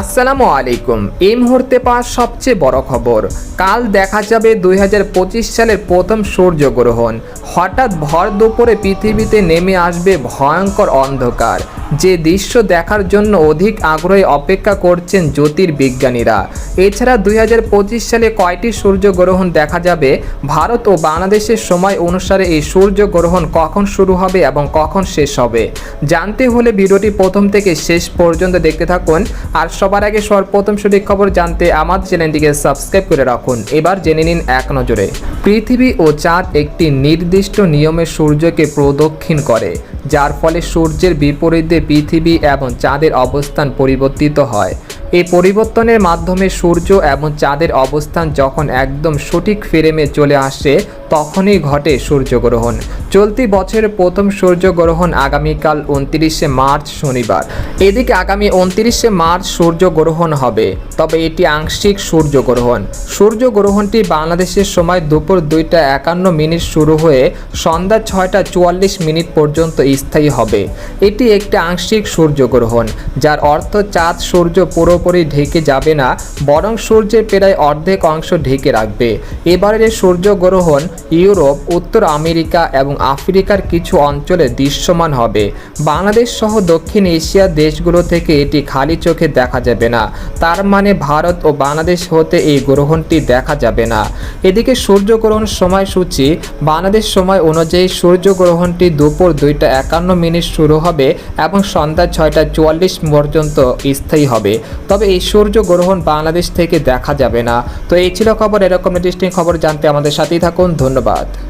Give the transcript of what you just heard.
আসসালামু আলাইকুম। এই মুহূর্তে পাওয়া সবচেয়ে বড় খবর। কাল দেখা যাবে দুই হাজার পঁচিশ সালের প্রথম সূর্যগ্রহণ। হঠাৎ ভর দুপুরে পৃথিবীতে নেমে আসবে ভয়ঙ্কর অন্ধকার। যে দৃশ্য দেখার জন্য অধিক আগ্রহে অপেক্ষা করছেন জ্যোতির্বিজ্ঞানীরা। এছাড়া দুই হাজার পঁচিশ সালে কয়টি সূর্যগ্রহণ দেখা যাবে? ভারত ও বাংলাদেশের সময় অনুসারে এই সূর্যগ্রহণ কখন শুরু হবে এবং কখন শেষ হবে? জানতে হলে ভিডিওটি প্রথম থেকে শেষ পর্যন্ত দেখতে থাকুন। আর সবার আগে সর্বপ্রথম সঠিক খবর জানতে আমাদের চ্যানেলটিকে সাবস্ক্রাইব করে রাখুন। এবার জেনে নিন এক নজরে। পৃথিবী ও চাঁদ একটি নির্দিষ্ট নিয়মে সূর্যকে প্রদক্ষিণ করে। যার ফলে সূর্যের বিপরীতে পৃথিবী এবং চাঁদের অবস্থান পরিবর্তিত হয়। এই পরিবর্তনের মাধ্যমে সূর্য এবং চাঁদের অবস্থান যখন একদম সঠিক ফ্রেমে চলে আসে তখনই ঘটে সূর্যগ্রহণ। চলতি বছরের প্রথম সূর্যগ্রহণ আগামীকাল উনত্রিশে মার্চ শনিবার। এদিকে আগামী উনত্রিশে মার্চ সূর্যগ্রহণ হবে, তবে এটি আংশিক সূর্যগ্রহণ। সূর্যগ্রহণটি বাংলাদেশের সময় দুপুর দুইটা একান্ন মিনিট শুরু হয়ে সন্ধ্যা ছয়টা চুয়াল্লিশ মিনিট পর্যন্ত স্থায়ী হবে। এটি একটি আংশিক সূর্যগ্রহণ, যার অর্থ চাঁদ সূর্য পুরোপুরি ঢেকে যাবে না, বরং সূর্যের প্রায় অর্ধেক অংশ ঢেকে রাখবে। এবারের সূর্যগ্রহণ ইউরোপ, উত্তর আমেরিকা এবং আফ্রিকার কিছু অঞ্চলে দৃশ্যমান হবে। বাংলাদেশ সহ দক্ষিণ এশিয়ার দেশগুলো থেকে এটি খালি চোখে দেখা যাবে না। তার মানে ভারত ও বাংলাদেশ হতে এই গ্রহণটি দেখা যাবে না। এদিকে সূর্যগ্রহণ সময়সূচি, বাংলাদেশ সময় অনুযায়ী সূর্যগ্রহণটি দুপুর দুইটা একান্ন মিনিট শুরু হবে এবং সন্ধ্যা ছয়টা চুয়াল্লিশ পর্যন্ত স্থায়ী হবে। তবে এই সূর্যগ্রহণ বাংলাদেশ থেকে দেখা যাবে না। তো এই ছিল খবর। এরকম ইন্টারেস্টিং খবর জানতে আমাদের সাথেই থাকুন। ধন্যবাদ। ধন্যবাদ